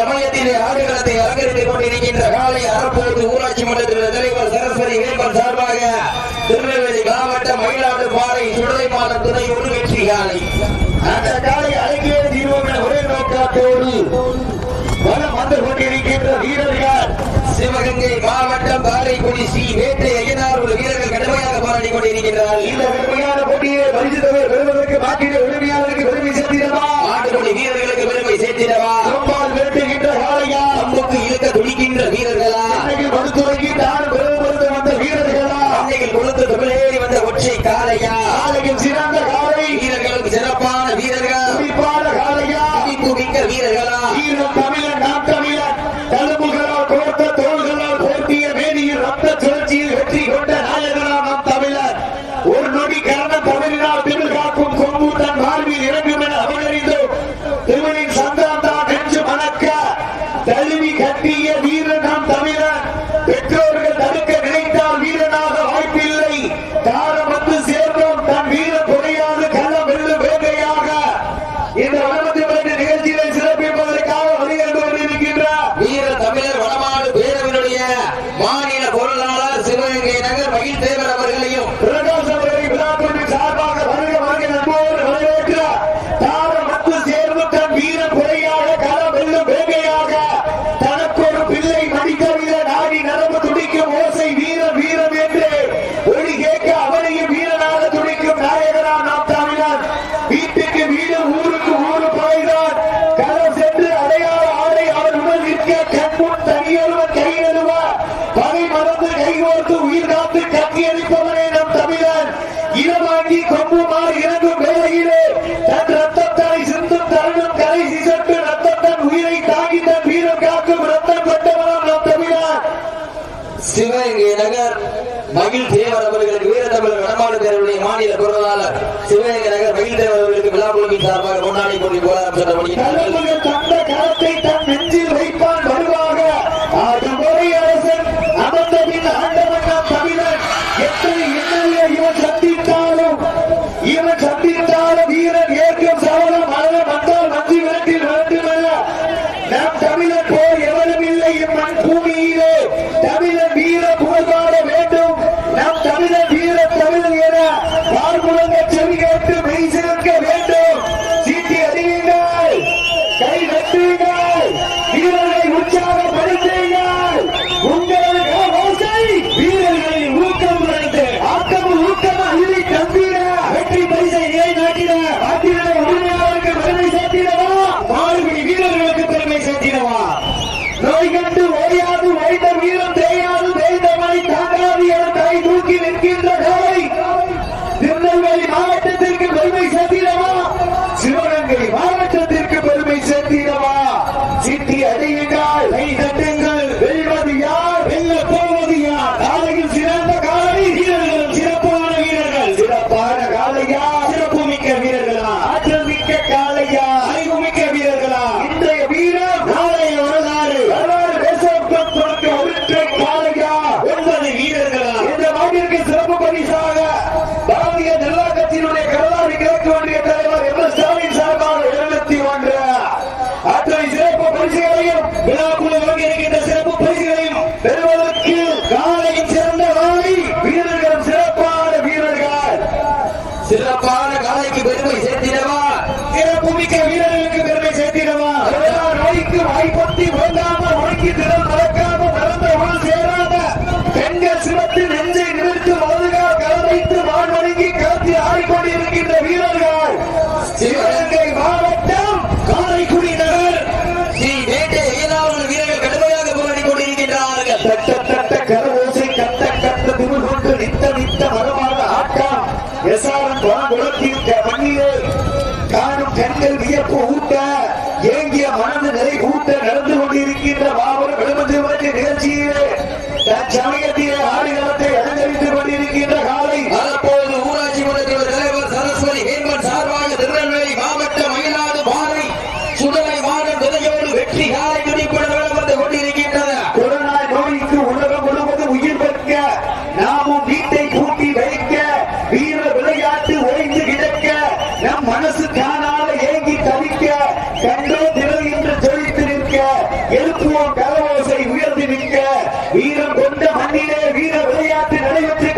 சமயத்திலே ஆடுகளத்தை அலங்கரித்துக் கொண்டிருக்கின்ற காலை அறப்போது ஊராட்சி மன்றத்தின் தலைவர் சரஸ்வதி வேம்பன் சார்பாக திருநெல்வேலி மாவட்டம் மயிலாடுபாறை சுடலைப்பாளர் துணை ஒரு காலை அந்த காலை அழகிய தீர்வம் என ஒரே நோக்கத்தோடு வளம் வந்து கொண்டிருக்கின்ற வீரர்கள் சிவகங்கை மாவட்டம் காரைக்குடி சி வேட்டை ஐயனார் ஒரு வீரர்கள் கடுமையாக போராடி கொண்டிருக்கிறார்கள். வீர வீரர்களா? வீர தமிழர் நாட்டமிழர் தழும்புகளால் கோர்த்த தோள்களால் போட்டிய மேனியில் ரத்த சுழற்சியில் வெற்றி கொண்ட நாயகரா நாம் தமிழர். ஒரு நொடி கரம் வீட்டுக்கு வீடு ஊருக்கு ஊரு போய்தான் களம் சென்று அடையாள ஆடை அவர்களுடன் நிற்க கண்முன் தனியொருவன் கையிடுவா பகை மறந்து கைகோர்த்து உயிர் காத்து கட்டியளிப்பவனே நம் தமிழன். இரவாங்கி கொம்புமாறு இறங்கும் வேளையிலே தன் ரத்தத்தாரை சிந்தும் தருணம் கரை சிசட்டு ரத்தத்தன் உயிரை தாங்கி தன் வீரம் காக்கும் ரத்தம் கொண்டவனாம் நம் தமிழன். சிவகங்கை நகர் மகிழ் தேவர் அவர்களுக்கு வீர தமிழர் நடமாடு பேரவையுடைய மாநில பொருளாளர் சிவகங்கை நகர் மகிழ் தேவர் அவர்களுக்கு விழா குழுவின் சார்பாக கொண்டாடி போட்டி போராட்டம் சென்ற மணி என்ற வண்டியை காணும் கண்கள் வியப்பு ஊட்ட ஏங்கிய மனது நிலை ஊட்ட நடந்து கொண்டிருக்கின்ற மாபெரும் விளம்பர நிகழ்ச்சியிலே தற்சமயத்திலே ஆடுகளத்தை அலங்கரித்துக் கொண்டிருக்கின்ற காலை பேரரசை உயர்ந்து நிற்க வீரம் கொண்ட மண்ணிலே வீர விளையாட்டு நடைபெற்று